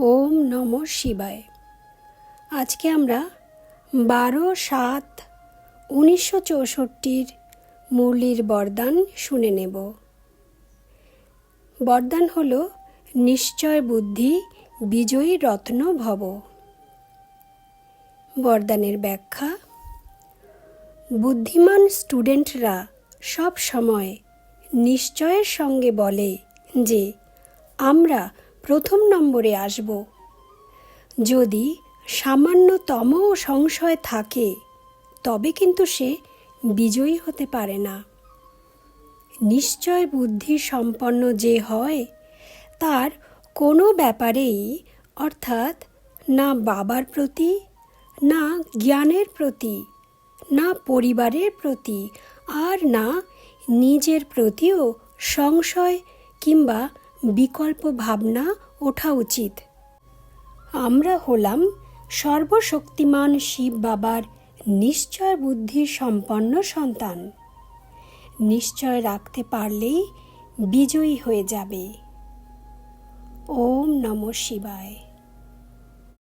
ওম নম শিবায়। আজকে আমরা বারো সাত উনিশশো চৌষট্টির মুরলির বরদান শুনে নেব। বরদান হল নিশ্চয় বুদ্ধি, বিজয়ী রত্ন ভব। বরদানের ব্যাখ্যা, বুদ্ধিমান স্টুডেন্টরা সব সময় নিশ্চয়ের সঙ্গে বলে যে, আমরা প্রথম নম্বরে আসব। যদি সামান্যতম সংশয় থাকে, তবে কিন্তু সে বিজয়ী হতে পারে না। নিশ্চয় বুদ্ধি সম্পন্ন যে হয়, তার কোনো ব্যাপারেই, অর্থাৎ না বাবার প্রতি, না জ্ঞানের প্রতি, না পরিবারের প্রতি, আর না নিজের প্রতিও সংশয় কিংবা বিকল্প ভাবনা ওঠা উচিত। আমরা হলাম সর্বশক্তিমান শিব বাবার নিশ্চয় বুদ্ধি সম্পন্ন সন্তান। নিশ্চয় রাখতে পারলেই বিজয়ী হয়ে যাবে। ওম নম শিবায়।